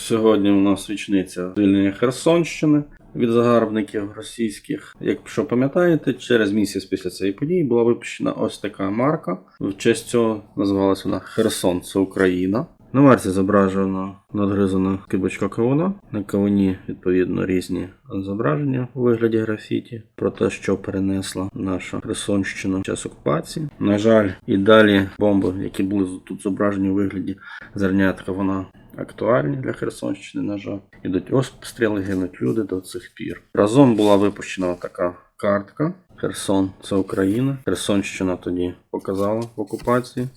Сьогодні у нас річниця звільнення Херсонщини від загарбників російських. Якщо пам'ятаєте, через місяць після цієї події була випущена ось така марка. В честь цього називалась вона Херсон це Україна. На марці зображено надгризана кибочка кавуна. На кавуні, відповідно, різні зображення у вигляді графіті про те, що перенесла наша Херсонщина в час окупації. На жаль, і далі бомби, які були тут зображені у вигляді зернятка, вона актуальні для Херсонщини, на жаль. Ідуть обстріли, гинуть люди до цих пір. Разом була випущена така картка. Херсон це Україна. Херсонщина тоді показала в окупації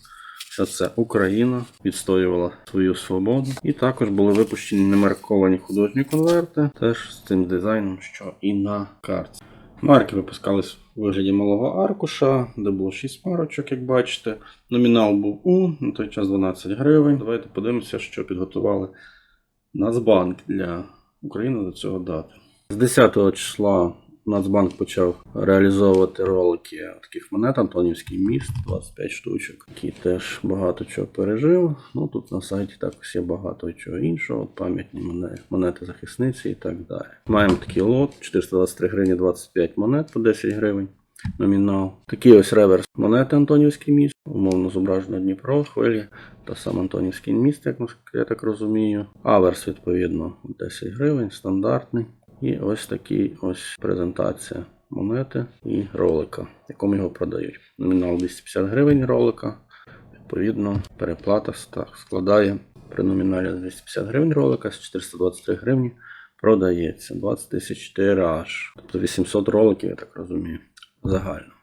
що це Україна відстоювала свою свободу. І також були випущені немарковані художні конверти, теж з цим дизайном, що і на карті. Марки випускались в вигляді малого аркуша, де було 6 марочок, як бачите. Номінал був У, на той час 12 гривень. Давайте подивимося, що підготували Нацбанк для України до цього дати. З 10 числа Нацбанк почав реалізовувати ролики таких монет Антонівський міст, 25 штучок, який теж багато чого пережив. Ну тут на сайті також є багато чого іншого, пам'ятні монети, захисниці і так далі. Маємо такий лот 423 гривні 25 монет по 10 гривень. Номінал. Такий ось реверс монети Антонівський міст, умовно зображено Дніпро, хвилі, та сам Антонівський міст, як я так розумію. Аверс, відповідно, 10 гривень, стандартний. І ось такий ось презентація монети і ролика, якому його продають. Номінал 250 гривень ролика. Відповідно, переплата складає при номіналі 250 гривень ролика з 423 гривні продається 20 тисяч тираж. Тобто 800 роликів, я так розумію, загально.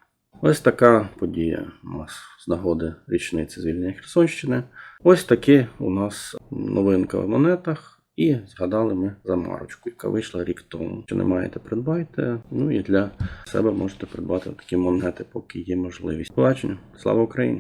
Ось така подія у нас з нагоди річниці звільнення Херсонщини. Ось такі у нас новинка в монетах. І згадали ми за марочку, яка вийшла рік тому. Що не маєте, придбайте. Ну і для себе можете придбати такі монети, поки є можливість. Побачення. Слава Україні!